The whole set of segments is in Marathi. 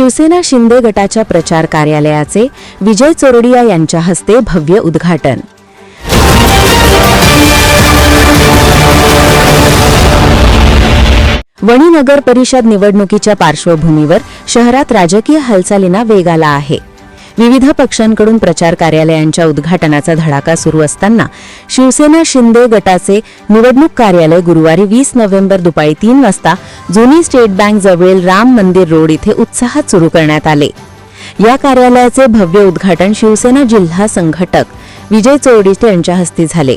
शिवसेना शिंदे गटाच्या प्रचार कार्यालयाचे विजय चोरडिया यांच्या हस्ते भव्य उद्घाटन. वणी नगर परिषद निवडणुकीच्या पार्श्वभूमीवर शहरात राजकीय हालचालींना वेग आला आहे. विविध पक्षांकडून प्रचार कार्यालयांच्या उद्घाटनाचा धडाका सुरू असताना शिवसेना शिंदे गटाचे निवडणूक कार्यालय गुरुवारी वीस नोव्हेंबर दुपारी तीन वाजता जुनी स्टेट बँक जवळील राम मंदिर रोड इथे उत्साहात सुरू करण्यात आले. या कार्यालयाचे भव्य उद्घाटन शिवसेना जिल्हा संघटक विजय चोरडीटे यांच्या हस्ते झाले.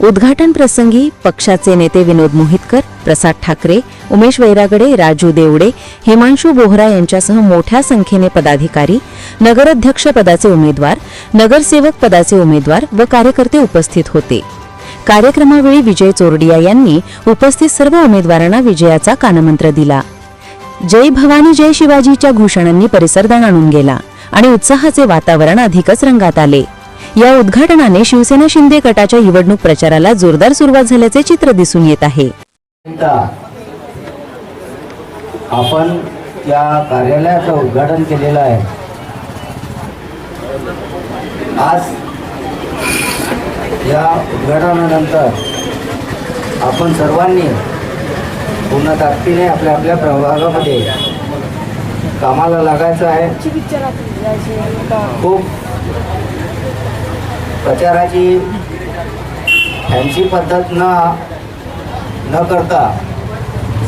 उद्घाटन प्रसंगी पक्षाचे नेते विनोद मोहितकर प्रसाद ठाकरे उमेश वैरागडे राजू देवडे हिमांशू बोहरा यांच्यासह मोठ्या संख्येने पदाधिकारी नगराध्यक्ष पदाचे उमेदवार नगरसेवक पदाचे उमेदवार व कार्यकर्ते उपस्थित होते. कार्यक्रमावेळी विजय चोरडिया यांनी उपस्थित सर्व उमेदवारांना विजयाचा कानमंत्र दिला. जय भवानी जय शिवाजीच्या घोषणांनी परिसर दणाणून गेला आणि उत्साहाचे वातावरण अधिकच रंगात आले. या उद्घाटनाने शिवसेना शिंदे गटाच्या निवडणूक प्रचाराला जोरदार सुरुवात झाल्याचे चित्र दिसून येत आहे. आपण या कार्यालयाचं उद्घाटन केलेलं आहे. आज या उद्घाटनानंतर आपण सर्वांनी पूर्ण ताकदीने आपल्या आपल्या प्रभागामध्ये कामाला लागायचं आहे. खूप प्रचाराची फॅन्सी पद्धत न न करता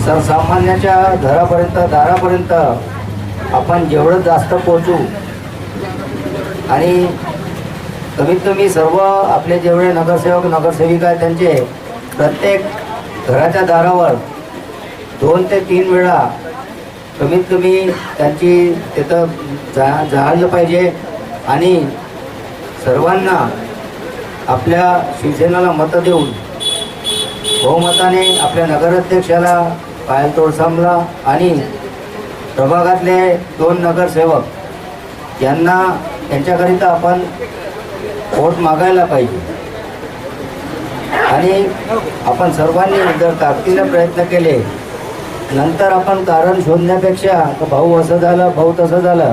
सर्वसामान्याच्या घरापर्यंत दारापर्यंत आपण जेवढं जास्त पोचू आणि कमीत कमी सर्व आपले जेवढे नगरसेवक नगरसेविका आहेत त्यांचे प्रत्येक घराच्या दारावर दोन ते तीन वेळा कमीत कमी त्यांची तिथं जा जाळलं पाहिजे आणि सर्वांना आपल्या शिवसेनेला मतं देऊन बहुमताने आपल्या नगराध्यक्षाला पायल तोडसामला आणि प्रभागातले दोन नगरसेवक यांना त्यांच्याकरिता आपण वोट मागायला पाहिजे. आणि आपण सर्वांनी जर ताकदीने प्रयत्न केले नंतर आपण कारण शोधण्यापेक्षा भाऊ असं झालं भाऊ तसं झालं.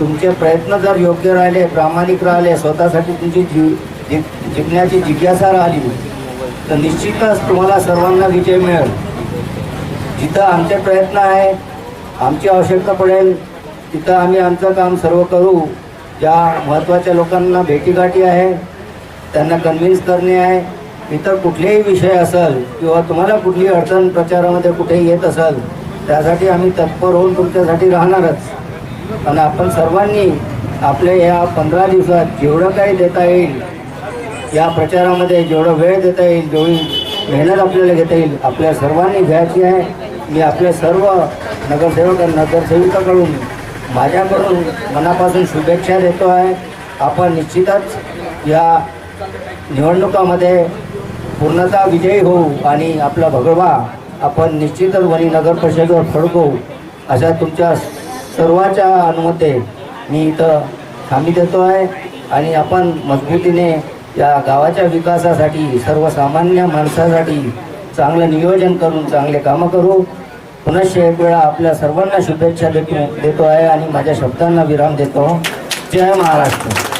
तुमचे प्रयत्न जर योग्य राहिले प्रामाणिक राहिले स्वतःसाठी तुमची जीव जी जिंकण्याची जिज्ञासा राहिली तर निश्चितच तुम्हाला सर्वांना विजय मिळेल. जिथं आमचे प्रयत्न आहे आमची आवश्यकता पडेल तिथं आम्ही आमचं काम सर्व करू. ज्या महत्त्वाच्या लोकांना भेटीगाठी आहे त्यांना कन्व्हिन्स करणे आहे इतर कुठलेही विषय असेल किंवा तुम्हाला कुठली अडचण प्रचारामध्ये कुठेही येत असेल त्यासाठी आम्ही तत्पर होऊन तुमच्यासाठी राहणारच. आणि आपण सर्वांनी आपल्या या पंधरा दिवसात जेवढं काही देता येईल या प्रचारामध्ये जेवढा वेळ देता येईल जेवढी मेहनत आपल्याला घेता येईल आपल्या सर्वांनी घ्यायची आहे. मी आपल्या सर्व नगरसेवक आणि नगरसेविकाकडून माझ्याकडून मनापासून शुभेच्छा देतो आहे. आपण निश्चितच या निवडणुकामध्ये पूर्णतः विजयी होऊ आणि आपला भगवा आपण निश्चितच वणी नगर परिषदेवर फडकवू अशा तुमच्या सर्वाच्या अनुमते मी इथं थांबी देतो आहे. आणि आपण मजबूतीने या गावाच्या विकासासाठी सर्वसामान्य माणसासाठी चांगलं नियोजन करून चांगले कामं करू. पुनश्च एक वेळा आपल्या सर्वांना शुभेच्छा देतो देतो आहे आणि माझ्या शब्दांना विराम देतो. जय महाराष्ट्र.